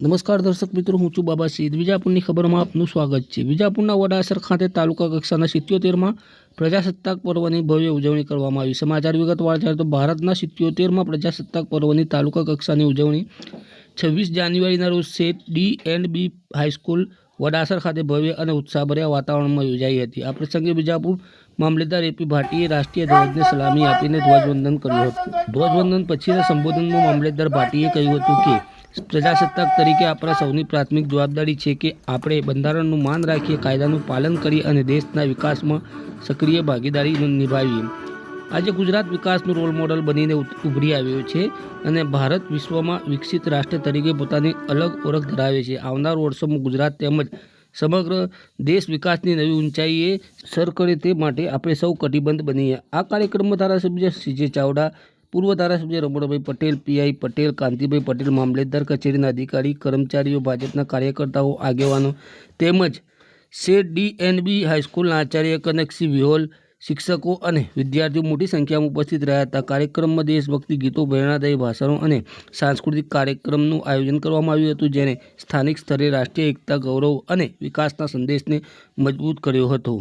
નમસ્કાર દર્શક મિત્રો, હું છું બાબા વિજાપુરની ખબરમાં આપનું સ્વાગત છે. વિજાપુરના વડાસર ખાતે તાલુકા કક્ષાના સિત્યોતેરમાં પ્રજાસત્તાક પર્વની ભવ્ય ઉજવણી કરવામાં આવી. સમાચાર વિગતવાર જ્યારે તો ભારતના સિત્યોતેરમાં પ્રજાસત્તાક પર્વની તાલુકા કક્ષાની ઉજવણી છવ્વીસ જાન્યુઆરીના રોજ Seth D and B high school Vadasar ખાતે ભવ્ય અને ઉત્સાહભર્યા વાતાવરણમાં યોજાઈ હતી. આ પ્રસંગે બીજાપુર મામલેદાર એપી ભાટીએ રાષ્ટ્રીય ધ્વજને સલામી આપીને ધ્વજવંદન કર્યું હતું. ધ્વજવંદન પછીના સંબોધનમાં મામલેદાર ભાટીએ કહ્યું હતું કે પ્રજાસત્તાક તરીકે આપણા સૌની પ્રાથમિક જવાબદારી છે કે આપણે બંધારણનું માન રાખીએ, કાયદાનું પાલન કરીએ અને દેશના વિકાસમાં સક્રિય ભાગીદારી નિભાવીએ. આજે ગુજરાત વિકાસનું રોલ મોડલ બનીને ઉભરી આવ્યો છે અને ભારત વિશ્વમાં વિકસિત રાષ્ટ્ર તરીકે પોતાની અલગ ઓળખ ધરાવે છે. આવનાર વર્ષોમાં ગુજરાત તેમજ સમગ્ર દેશ વિકાસની નવી ઊંચાઈએ સર કરે તે માટે આપણે સૌ કટિબદ્ધ બનીએ. આ કાર્યક્રમમાં ધારાસભ્ય સીજે ચાવડા પૂર્વ ધારાસભ્ય રમણભાઈ પટેલ, પીઆઈ પટેલ, કાંતિભાઈ પટેલ, મામલેદાર કચેરીના અધિકારી, કર્મચારીઓ, ભાજપના કાર્યકર્તાઓ, આગેવાનો તેમજ સેટ ડીએનબી હાઈસ્કૂલના આચાર્ય, કનકસિંહ વિહોલ, શિક્ષકો અને વિદ્યાર્થીઓ મોટી સંખ્યામાં ઉપસ્થિત રહ્યા હતા. કાર્યક્રમમાં દેશભક્તિ, ગીતો, પ્રેરણાદાયી ભાષણો અને સાંસ્કૃતિક કાર્યક્રમનું આયોજન કરવામાં આવ્યું હતું જેને સ્થાનિક સ્તરે રાષ્ટ્રીય એકતા, ગૌરવ અને વિકાસના સંદેશને મજબૂત કર્યો હતો.